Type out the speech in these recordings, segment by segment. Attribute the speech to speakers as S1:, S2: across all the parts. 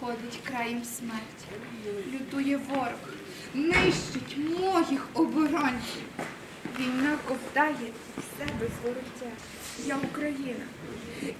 S1: ходить краєм смерті. Лютує ворог, нищить моїх оборонців. Війна ковтає в себе звороття. Я Україна.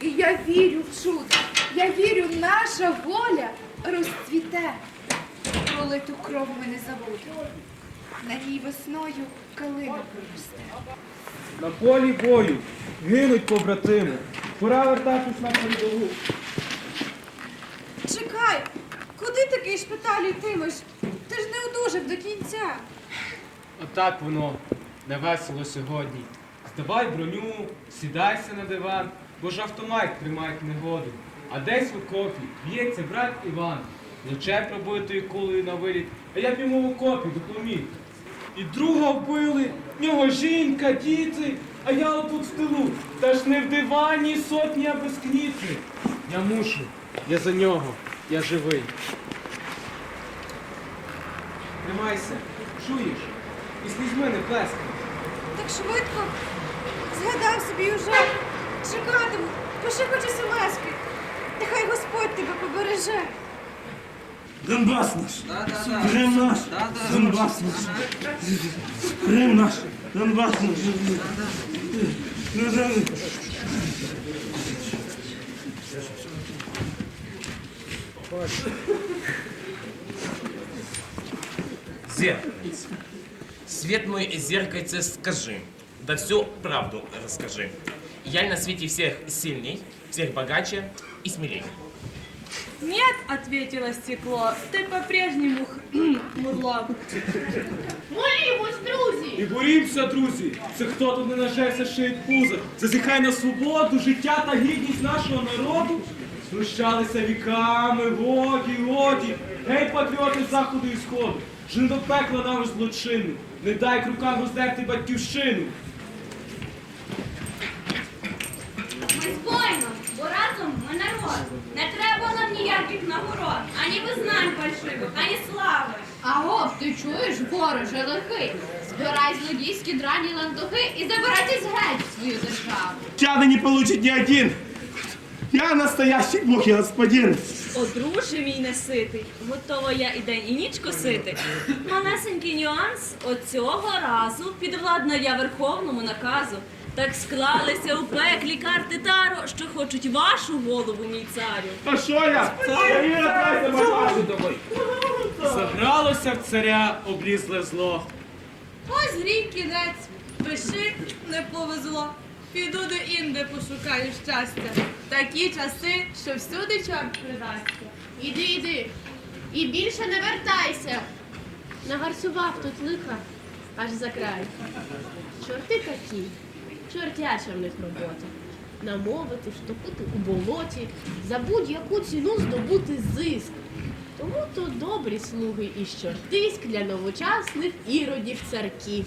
S1: І я вірю в чудо. Я вірю, наша воля розцвіте. Пролиту кров ми не забудемо. На ній весною калина проросте.
S2: На полі бою гинуть побратими. Пора вертатись на передову.
S3: Такий шпиталь йтимеш? Ти ж не одужав до кінця.
S4: Отак воно не весело сьогодні. Здавай броню, сідайся на диван, бо ж автомат тримає негоду. А десь в окопі б'ється брат Іван. Лече пробитою кулею на виліт, а я б йому в окопі допоміг. І друга вбили, в нього жінка, діти, а я отут в тилу. Та ж не в дивані сотні, а без кніти. Я мушу, я за нього, я живий. Тримайся, чуєш? І слізьми не плескай.
S3: Так швидко. Згадав собі уже. Чекатиму. Пиши хоч смски. Нехай Господь тебе побереже.
S5: Донбас наш! Крим наш! Донбас наш! Крим наш! Донбас наш! Ну, да.
S6: Зеркальце. Свет мой, зеркальце, скажи. Да всю правду расскажи. Я на свете всех сильней, всех богаче и смелей.
S7: Нет, ответило стекло, ты по-прежнему мурло.
S8: Молімось, друзі!
S4: І борімося, друзі! Це хто тут не нажерся шиють пуза? Зазіхай на свободу, життя та гідність нашого народу. Знущалися віками, годі, годі. Гей, патріоти заходу і сходу. Жин до пекла нам злочинну. Не дай рукам роздерти батьківщину.
S8: Ми збойно, бо разом ми народ. Не треба нам ніяких нагород, ані визнань фальшивих, ані слави.
S9: Аго, ти чуєш, вороже лихий? Збирай злодійські драні лантухи і забирайтесь геть в свою державу.
S5: Пощады не получит ни один! Я настоящий бог и господин!
S7: О, друже мій неситий, готова я і день, і ніч косити. Малесенький нюанс, оцього разу підвладна я верховному наказу. Так склалися у пеклі карти Таро, що хочуть вашу голову, мій царю.
S5: А что я? Я не отказываюсь!
S4: Загралося в царя облізле зло.
S7: Ось грій кінець, пиши, не повезло. Піду до Інди пошукаю щастя. Такі часи, що всюди чорт придасться.
S9: Іди, іди. І більше не вертайся. Нагарсував тут лиха, аж за край. Чорти такі, чортяча в них робота. Намовити, втопити у болоті, за будь-яку ціну здобути зиск. Тому то добрі слуги із чортиськ для новочасних іродів царків.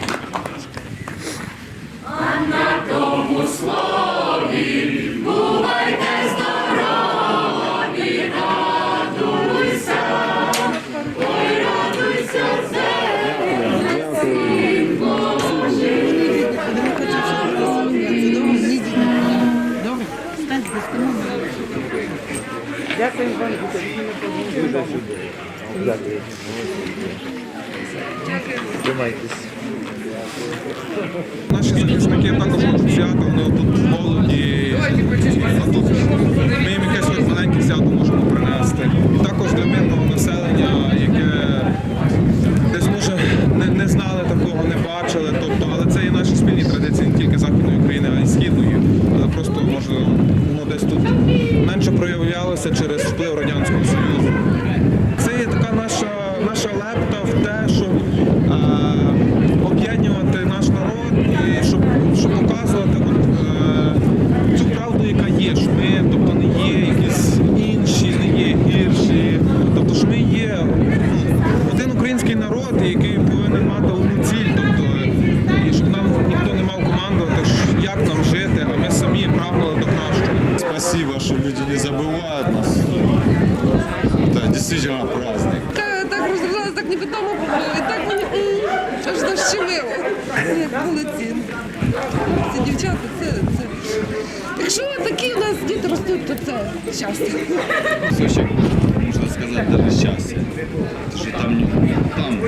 S9: Thank you.
S10: Наші захисники також хочуть свято, вони тут молоді. Тут ми їм якесь маленьке свято можемо принести. І також для мирного населення, яке десь може не, не знали такого, не бачили. Тобто, але це є наші спільні традиції не тільки Західної України, а й Східної. Але просто може воно десь тут менше проявлялося через вплив Радянського Союзу. Це є така наша, наша лепта в те, щоб е, об'єднувати наш народ і щоб, щоб показувати от, е, цю правду, яка є, що ми тобто, не є якісь як нам жити, а ми самі прагнули до кращого
S11: Спасибо, что люди не забывают нас. Это действительно праздник.
S3: Та, так розривалася, так невідомо було. І так мені м, аж защемило. Як молодці. Ці дівчата, це, це. Якщо такі у нас діти ростуть, то це щастя.
S11: Кусочек, можно сказать, даже счастье. Потому что там, не- там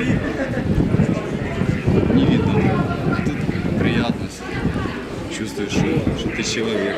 S11: не видно. А Тут приятно. Чувствуешь, что, что ты человек.